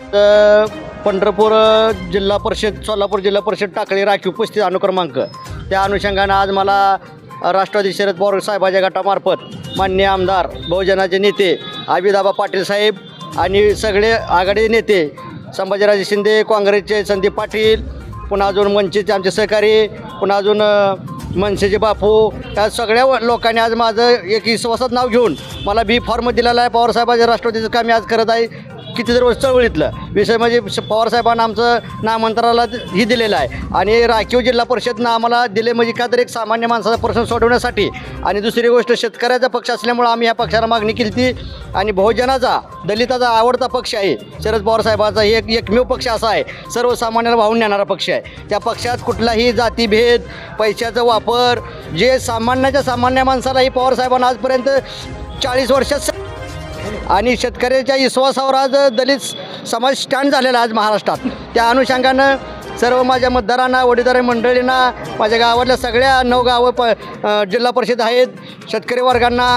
तर पंढरपूर जिल्हा परिषद सोलापूर जिल्हा परिषद टाकळी राखीव उपस्थित अनुक्रमांक. त्या अनुषंगानं आज मला राष्ट्रवादी शरद पवार साहेबाच्या गटामार्फत मान्य आमदार बहुजनाचे नेते आबिदाबा पाटील साहेब आणि सगळे आघाडी नेते संभाजीराजे शिंदे काँग्रेसचे संदीप पाटील पुन्हा अजून वंचितचे आमचे सहकारी पुन्हा अजून मनसेचे बापू या सगळ्या लोकांनी आज माझं एक विश्वासात नाव घेऊन मला बी फॉर्म दिलेला आहे. पवारसाहेबांच्या राष्ट्रवादीचं काम मी आज करत आहे. किती वर्ष चळवळीतलं. विषय म्हणजे श- पवारसाहेबांना आमचं नामांतराला ही दिलेलं आहे. आणि राखीव जिल्हा परिषदनं आम्हाला दिले म्हणजे का तर एक सामान्य माणसाचा प्रश्न सोडवण्यासाठी. आणि दुसरी गोष्ट शेतकऱ्याचा पक्ष असल्यामुळं आम्ही या पक्षाला मागणी केली ती आणि बहुजनाचा दलिताचा आवडता पक्ष आहे. शरद पवारसाहेबाचा हे एक एकमेव पक्ष असा आहे. सर्वसामान्याला वाहून नेणारा पक्ष आहे. त्या पक्षात कुठलाही जातीभेद पैशाचा वापर जे सामान्याच्या सामान्य माणसालाही पवारसाहेबांना आजपर्यंत चाळीस वर्षात आणि शेतकऱ्याच्या विश्वासावर आज दलित समाज स्टँड झालेला आज महाराष्ट्रात. त्या अनुषंगानं सर्व माझ्या मतदारांना वडीदार मंडळींना माझ्या गावातल्या सगळ्या नऊ गावं प जिल्हा परिषद आहेत शेतकरी वर्गांना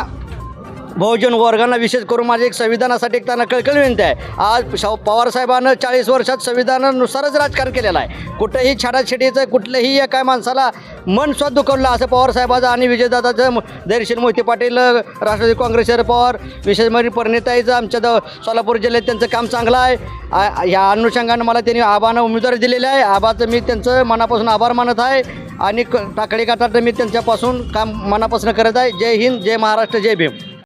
बहुजन वर्गांना विशेष करून माझी एक संविधानासाठी एक त्यांना कळकळ विनंती आहे. आज शाहू पवारसाहेबानं चाळीस वर्षात संविधानानुसारच राजकारण केलेलं आहे. कुठंही छाडाछेडीचं कुठलंही एका माणसाला मन स्वत दुखवलं असं पवारसाहेबाचं आणि विजयदादाचं म- धैर्यशील मोहिते पाटील राष्ट्रवादी काँग्रेस शरद पवार विशेष म्हणजे परिणिताईचं आमच्या द सोलापूर जिल्ह्यात त्यांचं काम चांगलं आहे. या अनुषंगानं मला त्यांनी आबानं उमेदवारी दिलेली आहे. आबाचं मी त्यांचं मनापासून आभार मानत आहे आणि क टाकळी गाठात मी त्यांच्यापासून काम मनापासून करत आहे. जय हिंद जय महाराष्ट्र जय भीम.